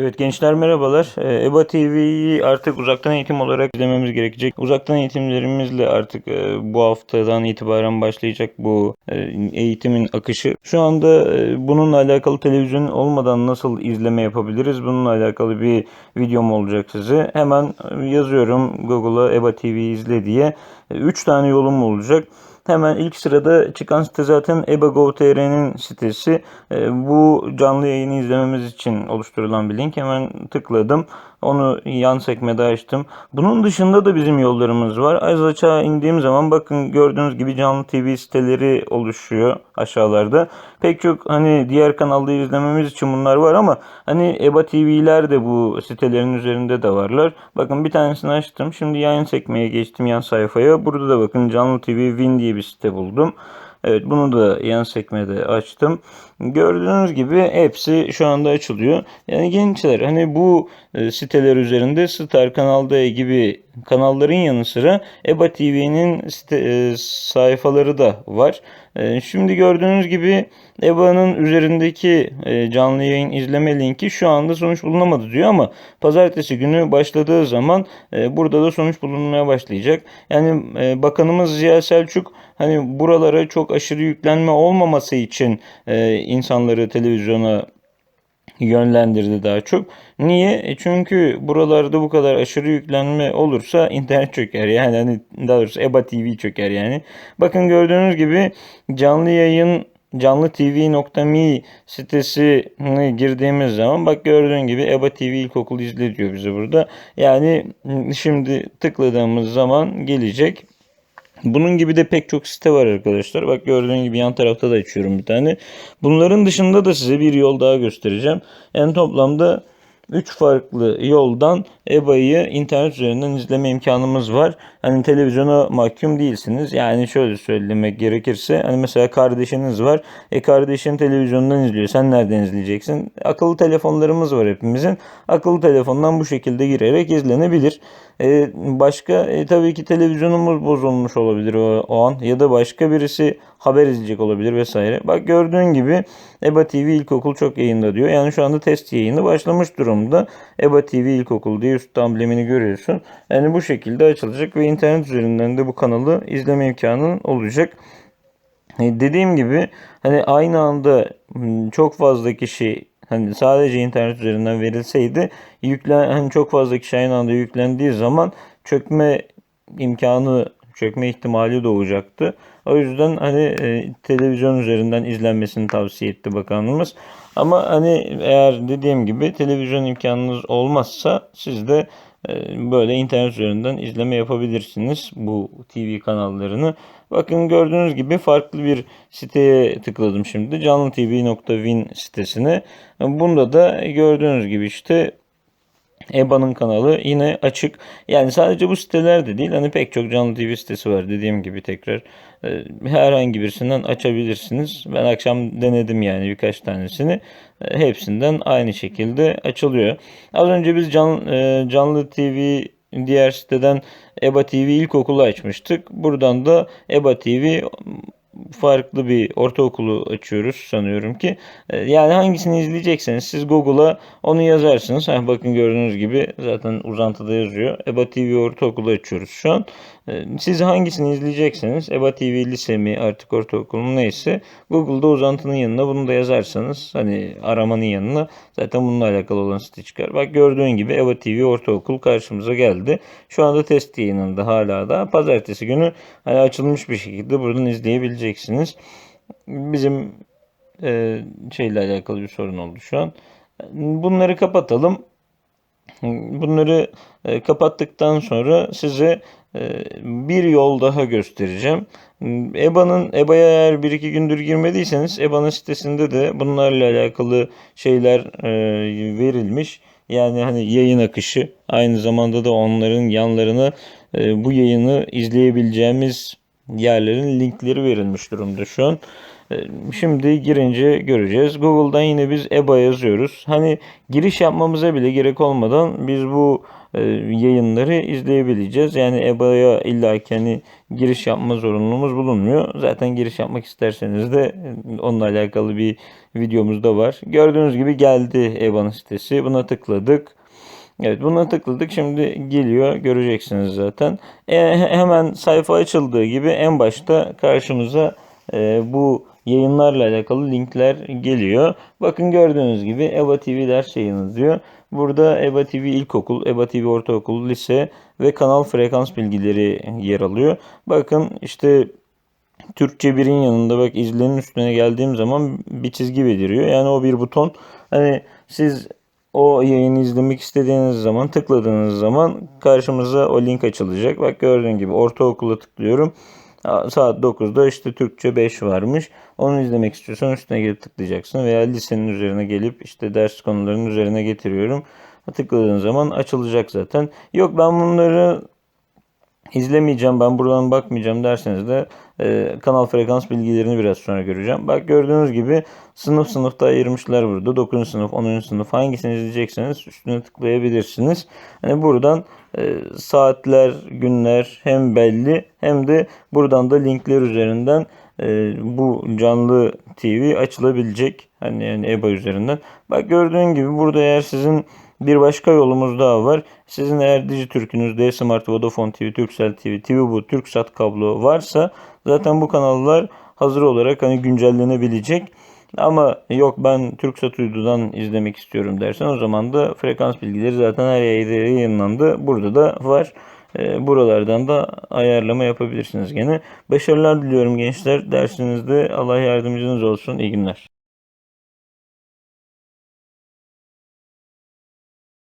Evet gençler merhabalar. Ee, EBA TV'yi artık uzaktan eğitim olarak izlememiz gerekecek. Uzaktan eğitimlerimizle artık e, bu haftadan itibaren başlayacak bu e, eğitimin akışı. Şu anda e, bununla alakalı televizyon olmadan nasıl izleme yapabiliriz? Bununla alakalı bir videom olacak size. Hemen yazıyorum Google'a EBA TV izle diye. 3 tane yolum olacak. Hemen ilk sırada çıkan site zaten EBA.gov.tr'nin sitesi. E, bu canlı yayını izlememiz için oluşturulan bir link. Hemen tıkladım. Onu yan sekmede açtım. Bunun dışında da bizim yollarımız var. Az aşağı indiğim zaman bakın gördüğünüz gibi canlı TV siteleri oluşuyor aşağılarda. Pek çok hani diğer kanalda izlememiz için bunlar var ama hani EBA TV'ler de bu sitelerin üzerinde de varlar. Bakın bir tanesini açtım. Şimdi yan sekmeye geçtim yan sayfaya. Burada da bakın canlı TV Win diye bir site buldum. Evet bunu da yan sekmede açtım. Gördüğünüz gibi hepsi şu anda açılıyor. Yani gençler hani bu e, siteler üzerinde Star Kanal D gibi kanalların yanı sıra EBA TV'nin e, sayfaları da var. E, şimdi gördüğünüz gibi EBA'nın üzerindeki canlı yayın izleme linki şu anda sonuç bulunamadı diyor ama pazartesi günü başladığı zaman burada da sonuç bulunmaya başlayacak. Yani Bakanımız Ziya Selçuk hani buralara çok aşırı yüklenme olmaması için insanları televizyona yönlendirdi daha çok. Niye? E çünkü buralarda bu kadar aşırı yüklenme olursa internet çöker. Yani hani daha doğrusu EBA TV çöker yani. Bakın gördüğünüz gibi canlı yayın canlı tv.me sitesine girdiğimiz zaman bak gördüğün gibi EBA TV İlkokul izle diyor bize burada. Yani şimdi tıkladığımız zaman gelecek. Bunun gibi de pek çok site var arkadaşlar. Bak gördüğün gibi yan tarafta da açıyorum bir tane. Bunların dışında da size bir yol daha göstereceğim. Yani toplamda 3 farklı yoldan EBA'yı internet üzerinden izleme imkanımız var. Hani televizyona mahkum değilsiniz. Yani şöyle söylemek gerekirse hani mesela kardeşiniz var. E kardeşin televizyondan izliyor. Sen nereden izleyeceksin? Akıllı telefonlarımız var hepimizin. Akıllı telefondan bu şekilde girerek izlenebilir. E, başka e, tabii ki televizyonumuz bozulmuş olabilir o, o an ya da başka birisi haber izleyecek olabilir vesaire. Bak gördüğün gibi EBA TV İlkokul çok yayında diyor. Yani şu anda test yayını başlamış durumda. EBA TV İlkokul diye üst amblemini görüyorsun. Yani bu şekilde açılacak ve internet üzerinden de bu kanalı izleme imkanın olacak. E, dediğim gibi hani aynı anda hmm, çok fazla kişi hani sadece internet üzerinden verilseydi yüklen hani çok fazla kişi aynı anda yüklendiği zaman çökme imkanı çökme ihtimali doğacaktı. O yüzden hani e, televizyon üzerinden izlenmesini tavsiye etti bakanımız. Ama hani eğer dediğim gibi televizyon imkanınız olmazsa siz de e, böyle internet üzerinden izleme yapabilirsiniz bu TV kanallarını. Bakın gördüğünüz gibi farklı bir siteye tıkladım şimdi. canlıtv.win sitesine. Bunda da gördüğünüz gibi işte EBA'nın kanalı yine açık. Yani sadece bu siteler de değil. Hani pek çok canlı TV sitesi var dediğim gibi tekrar. E, herhangi birisinden açabilirsiniz. Ben akşam denedim yani birkaç tanesini. E, hepsinden aynı şekilde açılıyor. Az önce biz can, e, canlı TV diğer siteden EBA TV ilkokulu açmıştık. Buradan da EBA TV farklı bir ortaokulu açıyoruz sanıyorum ki. E, yani hangisini izleyecekseniz siz Google'a onu yazarsınız. Ha, bakın gördüğünüz gibi zaten uzantıda yazıyor. EBA TV ortaokulu açıyoruz şu an. E, siz hangisini izleyecekseniz EBA TV lise mi artık ortaokul mu neyse Google'da uzantının yanına bunu da yazarsanız hani aramanın yanına zaten bununla alakalı olan site çıkar. Bak gördüğün gibi EBA TV ortaokul karşımıza geldi. Şu anda test yayınında hala da pazartesi günü hani açılmış bir şekilde buradan izleyebileceksiniz. Bizim e, şeyle alakalı bir sorun oldu şu an. Bunları kapatalım. Bunları e, kapattıktan sonra size bir yol daha göstereceğim. EBA'nın EBA'ya eğer bir iki gündür girmediyseniz EBA'nın sitesinde de bunlarla alakalı şeyler e, verilmiş. Yani hani yayın akışı aynı zamanda da onların yanlarına bu yayını izleyebileceğimiz yerlerin linkleri verilmiş durumda şu an. E, Şimdi girince göreceğiz. Google'dan yine biz EBA yazıyoruz. Hani giriş yapmamıza bile gerek olmadan biz bu e, yayınları izleyebileceğiz. Yani EBA'ya illa ki hani giriş yapma zorunluluğumuz bulunmuyor. Zaten giriş yapmak isterseniz de e, onunla alakalı bir videomuz da var. Gördüğünüz gibi geldi EBA'nın sitesi. Buna tıkladık. Evet buna tıkladık. Şimdi geliyor. Göreceksiniz zaten. E, hemen sayfa açıldığı gibi en başta karşımıza e, bu yayınlarla alakalı linkler geliyor. Bakın gördüğünüz gibi EBA TV ders yayını diyor. Burada EBA TV İlkokul, EBA TV Ortaokul, Lise ve kanal frekans bilgileri yer alıyor. Bakın işte Türkçe birin yanında bak izlenin üstüne geldiğim zaman bir çizgi beliriyor. Yani o bir buton. Hani siz o yayını izlemek istediğiniz zaman tıkladığınız zaman karşımıza o link açılacak. Bak gördüğün gibi ortaokula tıklıyorum. Aa, Saat 9'da işte Türkçe 5 varmış. Onu izlemek istiyorsan üstüne gelip tıklayacaksın. Veya lisenin üzerine gelip işte ders konularının üzerine getiriyorum. Tıkladığın zaman açılacak zaten. Yok ben bunları izlemeyeceğim ben buradan bakmayacağım derseniz de e, kanal frekans bilgilerini biraz sonra göreceğim. Bak gördüğünüz gibi sınıf sınıfta ayırmışlar burada. 9. sınıf, 10. sınıf hangisini izleyecekseniz üstüne tıklayabilirsiniz. Hani buradan e, saatler, günler hem belli hem de buradan da linkler üzerinden e, bu canlı TV açılabilecek. Hani yani EBA üzerinden. Bak gördüğün gibi burada eğer sizin bir başka yolumuz daha var. Sizin eğer Dijitürk'ünüzde Smart Vodafone TV, Turkcell TV, TV bu Turksat kablo varsa zaten bu kanallar hazır olarak hani güncellenebilecek. Ama yok ben Turksat uydudan izlemek istiyorum dersen o zaman da frekans bilgileri zaten her yerde yayınlandı. Burada da var. E, buralardan da ayarlama yapabilirsiniz gene. Başarılar diliyorum gençler. Dersinizde Allah yardımcınız olsun. İyi günler.